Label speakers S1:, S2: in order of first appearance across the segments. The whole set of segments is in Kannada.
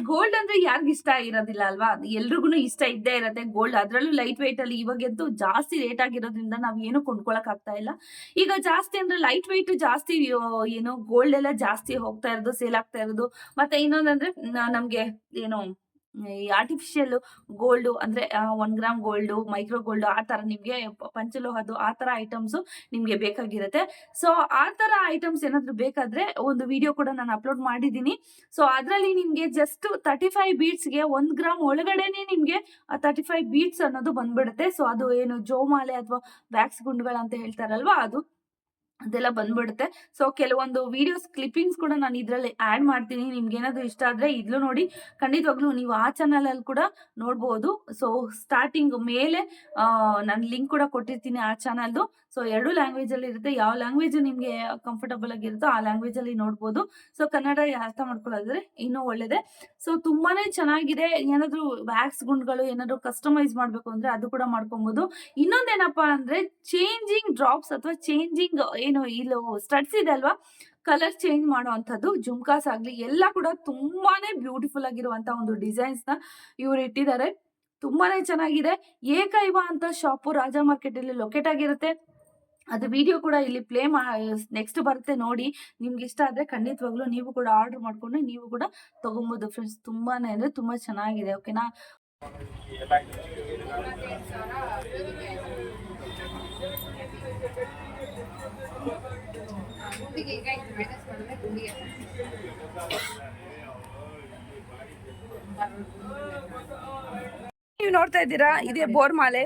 S1: ಗೋಲ್ಡ್ ಅಂದ್ರೆ ಯಾರಿಗ ಇಷ್ಟ ಇರೋದಿಲ್ಲ ಅಲ್ವಾ? ಎಲ್ರಿಗೂ ಇಷ್ಟ ಇದ್ದೇ ಇರತ್ತೆ. ಗೋಲ್ಡ್ ಅದರಲ್ಲೂ ಲೈಟ್ ವೆಯ್ಟ್ ಅಲ್ಲಿ ಇವಾಗೆದ್ದು ಜಾಸ್ತಿ ರೇಟ್ ಆಗಿರೋದ್ರಿಂದ ನಾವ್ ಏನು ಕೊಂಡ್ಕೊಳಕ್ ಆಗ್ತಾ ಇಲ್ಲ. ಈಗ ಜಾಸ್ತಿ ಅಂದ್ರೆ ಲೈಟ್ ವೆಯ್ಟ್ ಜಾಸ್ತಿ ಏನು ಗೋಲ್ಡ್ ಎಲ್ಲ ಜಾಸ್ತಿ ಹೋಗ್ತಾ ಇರೋದು ಸೇಲ್ ಆಗ್ತಾ ಇರೋದು. ಮತ್ತೆ ಇನ್ನೊಂದಂದ್ರೆ ನಮ್ಗೆ, ಏನು ಈ ಆರ್ಟಿಫಿಷಿಯಲ್ ಗೋಲ್ಡ್ ಅಂದ್ರೆ one gram gold micro gold ಆ ತರ ನಿಮ್ಗೆ ಪಂಚಲೋಹದ್ದು ಆ ತರ ಐಟಮ್ಸ್ ನಿಮ್ಗೆ ಬೇಕಾಗಿರುತ್ತೆ. ಸೊ ಆ ತರ ಐಟಮ್ಸ್ ಏನಾದ್ರು ಬೇಕಾದ್ರೆ ಒಂದು ವಿಡಿಯೋ ಕೂಡ ನಾನು ಅಪ್ಲೋಡ್ ಮಾಡಿದ್ದೀನಿ. ಸೊ ಅದರಲ್ಲಿ ನಿಮ್ಗೆ ಜಸ್ಟ್ ತರ್ಟಿ ಫೈವ್ ಬೀಟ್ಸ್ಗೆ ಒಂದ್ ಗ್ರಾಮ್ ಒಳಗಡೆನೆ ನಿಮ್ಗೆ ತರ್ಟಿ ಫೈವ್ ಬೀಟ್ಸ್ ಅನ್ನೋದು ಬಂದ್ಬಿಡುತ್ತೆ. ಸೊ ಅದು ಏನು ಜೋಮಾಲೆ ಅಥವಾ ವ್ಯಾಕ್ಸ್ ಗುಂಡುಗಳಂತ ಹೇಳ್ತಾರಲ್ವಾ, ಅದು ಅದೆಲ್ಲ ಬಂದ್ಬಿಡುತ್ತೆ. ಸೊ ಕೆಲವೊಂದು ವಿಡಿಯೋಸ್ ಕ್ಲಿಪ್ಪಿಂಗ್ಸ್ ಕೂಡ ನಾನು ಇದರಲ್ಲಿ ಆ್ಯಡ್ ಮಾಡ್ತೀನಿ. ನಿಮ್ಗೆ ಏನಾದ್ರು ಇಷ್ಟ ಆದ್ರೆ ಇದ್ಲು ನೋಡಿ. ಖಂಡಿತವಾಗ್ಲೂ ನೀವು ಆ ಚಾನಲ್ ಅಲ್ಲಿ ಕೂಡ ನೋಡ್ಬೋದು. ಸೊ ಸ್ಟಾರ್ಟಿಂಗ್ ಮೇಲೆ ನಾನು ಲಿಂಕ್ ಕೂಡ ಕೊಟ್ಟಿರ್ತೀನಿ ಆ ಚಾನಲ್ದು ಸೊ ಎರಡು ಲ್ಯಾಂಗ್ವೇಜ್ ಅಲ್ಲಿ ಇರುತ್ತೆ. ಯಾವ ಲ್ಯಾಂಗ್ವೇಜ್ ನಿಮ್ಗೆ ಕಂಫರ್ಟಬಲ್ ಆಗಿರುತ್ತೋ ಆ ಲ್ಯಾಂಗ್ವೇಜ್ ಅಲ್ಲಿ ನೋಡ್ಬೋದು. ಸೊ ಕನ್ನಡ ಅರ್ಥ ಮಾಡ್ಕೊಳ್ಳೋದ್ರೆ ಇನ್ನೂ ಒಳ್ಳೇದೆ. ಸೊ ತುಂಬಾನೇ ಚೆನ್ನಾಗಿದೆ. ಏನಾದ್ರು ವ್ಯಾಕ್ಸ್ ಗುಂಡ್ಗಳು ಏನಾದ್ರು ಕಸ್ಟಮೈಸ್ ಮಾಡಬೇಕು ಅಂದ್ರೆ ಅದು ಕೂಡ ಮಾಡ್ಕೊಬಹುದು ಇನ್ನೊಂದೇನಪ್ಪಾ ಅಂದ್ರೆ ಚೇಂಜಿಂಗ್ ಡ್ರಾಪ್ಸ್ ಅಥವಾ ಚೇಂಜಿಂಗ್ ಏನು ಇಲ್ಲಿ ಸ್ಟಡ್ಸ್ ಇದೆ ಅಲ್ವಾ? ಕಲರ್ ಚೇಂಜ್ ಮಾಡುವಂಥದ್ದು, ಜುಮ್ಕಾಸ್ ಆಗ್ಲಿ, ಎಲ್ಲ ಕೂಡ ತುಂಬಾನೇ ಬ್ಯೂಟಿಫುಲ್ ಆಗಿರುವಂತ ಒಂದು ಡಿಸೈನ್ಸ್ನ ಇವ್ರು ಇಟ್ಟಿದ್ದಾರೆ. ತುಂಬಾನೇ ಚೆನ್ನಾಗಿದೆ. ಏಕೈವ ಅಂತ ಶಾಪು ರಾಜ ಮಾರ್ಕೆಟ್ ಅಲ್ಲಿ ಲೊಕೇಟ್ ಆಗಿರುತ್ತೆ. ಅದು ವಿಡಿಯೋ ಕೂಡ ಇಲ್ಲಿ ಪ್ಲೇ ಮಾ ನೆಕ್ಸ್ಟ್ ಬರುತ್ತೆ ನೋಡಿ. ನಿಮ್ಗೆ ಇಷ್ಟ ಆದ್ರೆ ಖಂಡಿತವಾಗ್ಲೂ ನೀವು ಕೂಡ ಆರ್ಡರ್ ಮಾಡ್ಕೊಂಡು ನೀವು ಕೂಡ ತಗೊಬೋದು ಫ್ರೆಂಡ್ಸ್ ತುಂಬಾನೇ ಅಂದ್ರೆ ತುಂಬಾ ಚೆನ್ನಾಗಿದೆ ಓಕೆನಾ
S2: ಗುಂಡಿಗೆ ಈಗ ಇದು ಮೈನಸ್ ಮಾಡಿದ್ರೆ ಗುಂಡಿಗೆ
S1: ನೀವು ನೋಡ್ತಾ ಇದ್ದೀರಾ? ಇದೇ ಬೋರ್ ಮಾಲೆ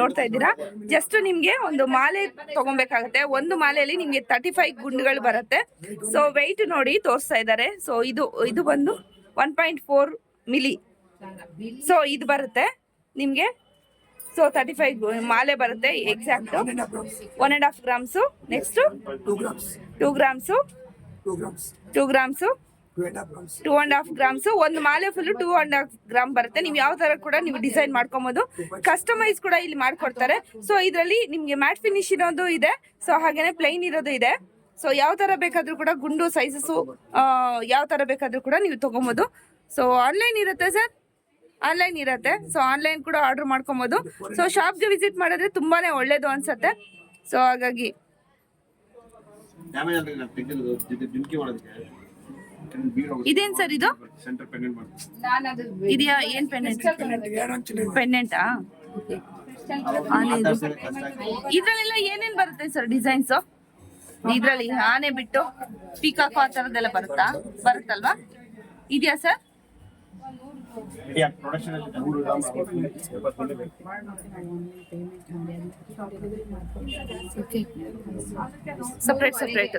S1: ನೋಡ್ತಾ ಇದ್ದೀರಾ? ಜಸ್ಟ್ ನಿಮ್ಗೆ ಒಂದು ಮಾಲೆ ತಗೊಬೇಕಾಗತ್ತೆ. ಒಂದು ಮಾಲೆಯಲ್ಲಿ ನಿಮ್ಗೆ ತರ್ಟಿ ಫೈವ್ ಗುಂಡುಗಳು ಬರುತ್ತೆ. ಸೊ ವೆಯ್ಟ್ ನೋಡಿ ತೋರಿಸ್ತಾ ಇದ್ದಾರೆ. ಸೊ ಇದು ಇದು ಬಂದು one point four milli so ಇದು ಬರುತ್ತೆ. ನಿಮ್ಗೆ ಸೊ ತರ್ಟಿ ಫೈವ್ ಮಾಲೆ ಬರುತ್ತೆ exact one and half grams next two grams two grams. Two and half grams ಒಂದು ಮಾಲೆ full two and half gram ಬರುತ್ತೆ. ನೀವು ಯಾವ ತರ ಕೂಡ ನೀವು ಡಿಸೈನ್ ಮಾಡ್ಕೊಬಹುದು ಕಸ್ಟಮೈಸ್ ಕೂಡ ಇಲ್ಲಿ ಮಾಡ್ಕೊಡ್ತಾರೆ. ಸೊ ಇದರಲ್ಲಿ ನಿಮ್ಗೆ ಮ್ಯಾಟ್ ಫಿನಿಶ್ ಇರೋದು ಇದೆ. ಸೊ ಹಾಗೇನೆ ಪ್ಲೈನ್ ಇರೋದು ಇದೆ. ಸೊ ಯಾವ ತರ ಬೇಕಾದ್ರೂ ಕೂಡ ಗುಂಡು ಸೈಜಸ್ ಯಾವ ತರ ಬೇಕಾದ್ರೂ ಕೂಡ ನೀವು ತಗೊಬೋದು. ಸೊ ಆನ್ಲೈನ್ ಇರುತ್ತೆ ಸರ್. ಆನ್ಲೈನ್ ಇರುತ್ತೆ. ಸೊ ಆನ್ಲೈನ್ ಕೂಡ ಆರ್ಡರ್ ಮಾಡ್ಕೊಬೋದು. ಸೊ ಶಾಪ್ಗೆ ವಿಸಿಟ್ ಮಾಡಿದ್ರೆ ತುಂಬಾನೇ ಒಳ್ಳೇದು ಅನ್ಸತ್ತೆ. ಸೊ ಹಾಗಾಗಿ. ಇದೇನ್ ಸರ್ ಇದು?
S3: ಸೆಂಟರ್
S2: ನಾನು ಅದು
S1: ಇದೆಯಾ? ಏನ್ ಪೆಂಡೆಂಟ್ ಪೆಂಡೆಂಟ್ ಇದ್ರಲ್ಲೆಲ್ಲ ಏನೇನ್ ಬರುತ್ತೆ ಸರ್ ಡಿಸೈನ್ಸ್ ಇದ್ರಲ್ಲಿ ಆನೆ ಬಿಟ್ಟು ಪೀಕಾಕು ಆ ತರದೆಲ್ಲ ಬರುತ್ತಾ? ಬರುತ್ತಲ್ವಾ? ಇದೆಯಾ ಸರ್?
S3: ಇಡೀ ಪ್ರೊಡಕ್ಷನ್ ಅಲ್ಲಿ ಮೂರು
S1: ಸಪ್ರೇಟ್ ಸಪ್ರೇಟ್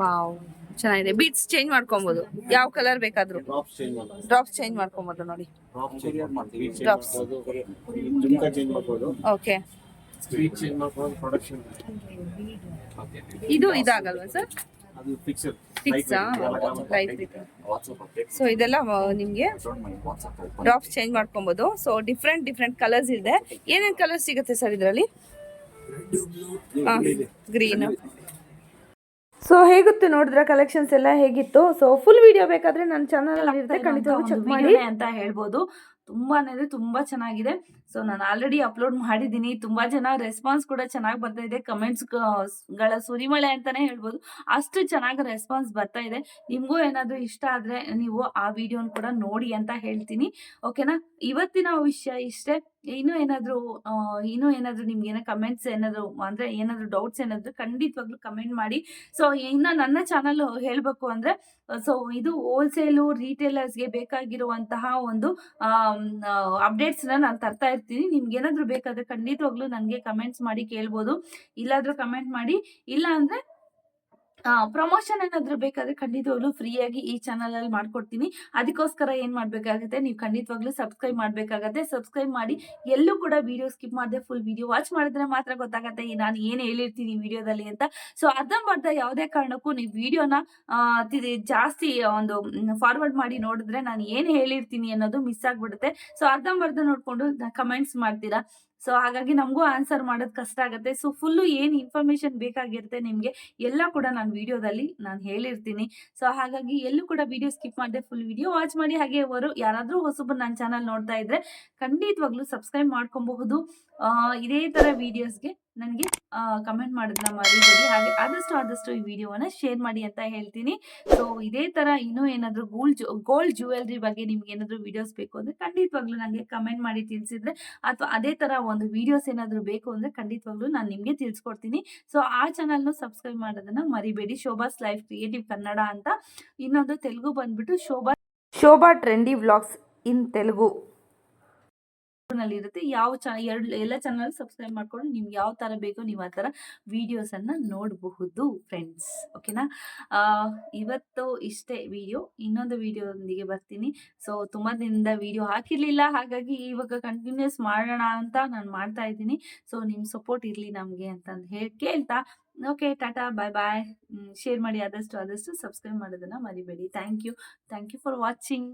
S1: ವಾವ್ ಚೆನ್ನಾಗಿದೆ. ಬೀಟ್ಸ್ ಚೇಂಜ್ ಮಾಡ್ಕೊಬಹುದು ಯಾವ ಕಲರ್ ಬೇಕಾದ್ರೂ.
S3: ಡ್ರಾಪ್ಸ್ ಚೇಂಜ್
S1: ಡ್ರಾಪ್ಸ್ ಮಾಡ್ಕೊಬಹುದು ನೋಡಿ.
S3: ಡ್ರಾಪ್ ಚೇಂಜ್ ಮಾಡ್ಬೋದು. Change
S1: Drops.
S3: ಮಾಡ್ಬೋದು. ಜುಮ್ಕಾ ಚೇಂಜ್ ಮಾಡ್ಬೋದು.
S1: ಓಕೆ ಇದು ಇದಾಗಲ್ವಾ ಸರ್ ಫಿಕ್ಸಾ ಲೈಟ್ ಸೊ ಇದೆಲ್ಲ ನಿಮಗೆ ಡ್ರಾಪ್ಸ್ ಚೇಂಜ್ ಮಾಡ್ಕೊಬಹುದು ಸೊ ಡಿಫ್ರೆಂಟ್ ಡಿಫ್ರೆಂಟ್ ಕಲರ್ಸ್ ಇದೆ. ಏನೇನ್ ಕಲರ್ಸ್ ಸಿಗುತ್ತೆ ಸರ್ ಇದರಲ್ಲಿ? ಗ್ರೀನ್ ಸೊ ಹೇಗಿತ್ತು ನೋಡಿದ್ರೆ ಕಲೆಕ್ಷನ್ಸ್ ಎಲ್ಲ ಹೇಗಿತ್ತು? ಸೊ ಫುಲ್ ವಿಡಿಯೋ ಬೇಕಾದ್ರೆ ನನ್ನ ಚಾನಲ್ ಇರುತ್ತೆ. ಖಂಡಿತವಾಗ್ಲೂ ಚೆಕ್ ಮಾಡಿ. ಅಂತ ಹೇಳ್ಬೋದು. ತುಂಬಾ ಅಂದ್ರೆ ತುಂಬಾ ಚೆನ್ನಾಗಿದೆ. ಸೊ ನಾನು ಆಲ್ರೆಡಿ ಅಪ್ಲೋಡ್ ಮಾಡಿದ್ದೀನಿ. ತುಂಬಾ ಜನ ರೆಸ್ಪಾನ್ಸ್ ಕೂಡ ಚೆನ್ನಾಗಿ ಬರ್ತಾ ಇದೆ. ಕಮೆಂಟ್ಸ್ಗಳ ಸುರಿಮಳೆ ಅಂತಾನೆ ಹೇಳ್ಬೋದು. ಅಷ್ಟು ಚೆನ್ನಾಗಿ ರೆಸ್ಪಾನ್ಸ್ ಬರ್ತಾ ಇದೆ. ನಿಮಗೂ ಏನಾದರೂ ಇಷ್ಟ ಆದ್ರೆ ನೀವು ಆ ವಿಡಿಯೋನ ಕೂಡ ನೋಡಿ ಅಂತ ಹೇಳ್ತೀನಿ. ಓಕೆನಾ ಇವತ್ತಿನ ವಿಷಯ ಇಷ್ಟೇ. ಇನ್ನೂ ಏನಾದರೂ ಇನ್ನೂ ಏನಾದರೂ ನಿಮ್ಗೆ ಏನೋ ಕಮೆಂಟ್ಸ್ ಏನಾದರೂ ಅಂದರೆ ಏನಾದರೂ ಡೌಟ್ಸ್ ಏನಾದರೂ ಖಂಡಿತವಾಗ್ಲೂ ಕಮೆಂಟ್ ಮಾಡಿ. ಸೊ ಇನ್ನು ನನ್ನ ಚಾನಲ್ ಹೇಳಬೇಕು ಅಂದರೆ ಸೊ ಇದು ಹೋಲ್ಸೇಲು ರೀಟೇಲರ್ಸ್ಗೆ ಬೇಕಾಗಿರುವಂತಹ ಒಂದು ಅಪ್ಡೇಟ್ಸ್ನ ನಾನು ತರ್ತಾ ಇರ್ತೀನಿ. ನಿಮ್ಗೆ ಏನಾದರೂ ಬೇಕಾದ್ರೆ ಖಂಡಿತವಾಗ್ಲೂ ನನಗೆ ಕಮೆಂಟ್ಸ್ ಮಾಡಿ ಕೇಳ್ಬೋದು. ಇಲ್ಲಾದ್ರೂ ಕಮೆಂಟ್ ಮಾಡಿ. ಇಲ್ಲ ಅಂದರೆ ಪ್ರಮೋಷನ್ ಏನಾದ್ರು ಬೇಕಾದ್ರೆ ಖಂಡಿತವಾಗ್ಲೂ ಫ್ರೀಯಾಗಿ ಈ ಚಾನಲ್ ಅಲ್ಲಿ ಮಾಡ್ಕೊಡ್ತೀನಿ. ಅದಕ್ಕೋಸ್ಕರ ಏನ್ ಮಾಡ್ಬೇಕಾಗತ್ತೆ, ನೀವು ಖಂಡಿತವಾಗ್ಲೂ ಸಬ್ಸ್ಕ್ರೈಬ್ ಮಾಡ್ಬೇಕಾಗತ್ತೆ. ಸಬ್ಸ್ಕ್ರೈಬ್ ಮಾಡಿ, ಎಲ್ಲೂ ಕೂಡ ವಿಡಿಯೋ ಸ್ಕಿಪ್ ಮಾಡದೆ ಫುಲ್ ವಿಡಿಯೋ ವಾಚ್ ಮಾಡಿದ್ರೆ ಮಾತ್ರ ಗೊತ್ತಾಗತ್ತೆ ನಾನು ಏನ್ ಹೇಳಿರ್ತೀನಿ ವಿಡಿಯೋದಲ್ಲಿ ಅಂತ. ಸೊ ಅರ್ಧಂಬರ್ಧ ಯಾವುದೇ ಕಾರಣಕ್ಕೂ ನೀವು ವಿಡಿಯೋನ ಜಾಸ್ತಿ ಒಂದು ಫಾರ್ವರ್ಡ್ ಮಾಡಿ ನೋಡಿದ್ರೆ ನಾನು ಏನ್ ಹೇಳಿರ್ತೀನಿ ಅನ್ನೋದು ಮಿಸ್ ಆಗ್ಬಿಡುತ್ತೆ. ಸೊ ಅರ್ಧಂಬರ್ಧ ನೋಡ್ಕೊಂಡು ಕಮೆಂಟ್ಸ್ ಮಾಡ್ತೀರಾ? ಸೊ ಹಾಗಾಗಿ ನಮಗೂ ಆನ್ಸರ್ ಮಾಡೋದು ಕಷ್ಟ ಆಗುತ್ತೆ. ಸೊ ಫುಲ್ಲು ಏನು ಇನ್ಫಾರ್ಮೇಶನ್ ಬೇಕಾಗಿರುತ್ತೆ ನಿಮಗೆ, ಎಲ್ಲ ಕೂಡ ನಾನು ವಿಡಿಯೋದಲ್ಲಿ ನಾನು ಹೇಳಿರ್ತೀನಿ. ಸೊ ಹಾಗಾಗಿ ಎಲ್ಲೂ ಕೂಡ ವಿಡಿಯೋ ಸ್ಕಿಪ್ ಮಾಡಿದೆ ಫುಲ್ ವಿಡಿಯೋ ವಾಚ್ ಮಾಡಿ ಹಾಗೆ ಅವರು ಯಾರಾದರೂ ಹೊಸಬರು ನನ್ನ ಚಾನಲ್ ನೋಡ್ತಾ ಇದ್ರೆ ಖಂಡಿತವಾಗ್ಲೂ ಸಬ್ಸ್ಕ್ರೈಬ್ ಮಾಡ್ಕೊಬಹುದು. ಇದೇ ಥರ ವಿಡಿಯೋಸ್ಗೆ ನನಗೆ ಕಮೆಂಟ್ ಮಾಡೋದನ್ನ ಮರಿಬೇಡಿ. ಹಾಗೆ ಆದಷ್ಟು ಆದಷ್ಟು ಈ ವಿಡಿಯೋವನ್ನ ಶೇರ್ ಮಾಡಿ ಅಂತ ಹೇಳ್ತೀನಿ. ಸೊ ಇದೇ ಥರ ಇನ್ನೂ ಏನಾದರೂ ಗೋಲ್ಡ್ ಜು ಗೋಲ್ಡ್ ಜ್ಯುವೆಲ್ರಿ ಬಗ್ಗೆ ನಿಮ್ಗೆ ಏನಾದರೂ ವಿಡಿಯೋಸ್ ಬೇಕು ಅಂದರೆ ಖಂಡಿತವಾಗ್ಲೂ ನನಗೆ ಕಮೆಂಟ್ ಮಾಡಿ ತಿಳಿಸಿದ್ರೆ, ಅಥವಾ ಅದೇ ಥರ ಒಂದು ವಿಡಿಯೋಸ್ ಏನಾದರೂ ಬೇಕು ಅಂದರೆ ಖಂಡಿತವಾಗ್ಲೂ ನಾನು ನಿಮಗೆ ತಿಳಿಸ್ಕೊಡ್ತೀನಿ. ಸೊ ಆ ಚಾನಲ್ನು ಸಬ್ಸ್ಕ್ರೈಬ್ ಮಾಡೋದನ್ನ ಮರಿಬೇಡಿ. ಶೋಭಾಸ್ ಲೈಫ್ ಕ್ರಿಯೇಟಿವ್ ಕನ್ನಡ ಅಂತ ಇನ್ನೊಂದು ತೆಲುಗು ಬಂದ್ಬಿಟ್ಟು Shobha Shobha trendy vlogs in Telugu. ನಲ್ಲಿ ಇರುತ್ತೆ. ಯಾವ ಎರಡು, ಎಲ್ಲ ಚಾನಲ್ ಸಬ್ಸ್ಕ್ರೈಬ್ ಮಾಡ್ಕೊಂಡು ನಿಮ್ಗೆ ಯಾವ ತರ ಬೇಕೋ ನೀವು ಆ ತರ ವಿಡಿಯೋಸ್ ಅನ್ನ ನೋಡಬಹುದು, ಫ್ರೆಂಡ್ಸ್. ಓಕೆನಾ? ಇವತ್ತು ಇಷ್ಟೇ ವಿಡಿಯೋ. ಇನ್ನೊಂದು ವಿಡಿಯೋದೊಂದಿಗೆ ಬರ್ತೀನಿ. ಸೊ, ತುಂಬಾ ದಿನದಿಂದ ವಿಡಿಯೋ ಹಾಕಿರಲಿಲ್ಲ. ಹಾಗಾಗಿ ಇವಾಗ ಕಂಟಿನ್ಯೂಸ್ ಮಾಡೋಣ ಅಂತ ನಾನು ಮಾಡ್ತಾ ಇದ್ದೀನಿ. ಸೊ, ನಿಮ್ ಸಪೋರ್ಟ್ ಇರ್ಲಿ ನಮಗೆ ಅಂತಂದು ಹೇಳಿ ಕೇಳ್ತಾ. Okay, tata bye bye share ಮಾಡಿ ಆದಷ್ಟು ಆದಷ್ಟು ಸಬ್ಸ್ಕ್ರೈಬ್ ಮಾಡೋದನ್ನ ಮರಿಬೇಡಿ. Thank you thank you for watching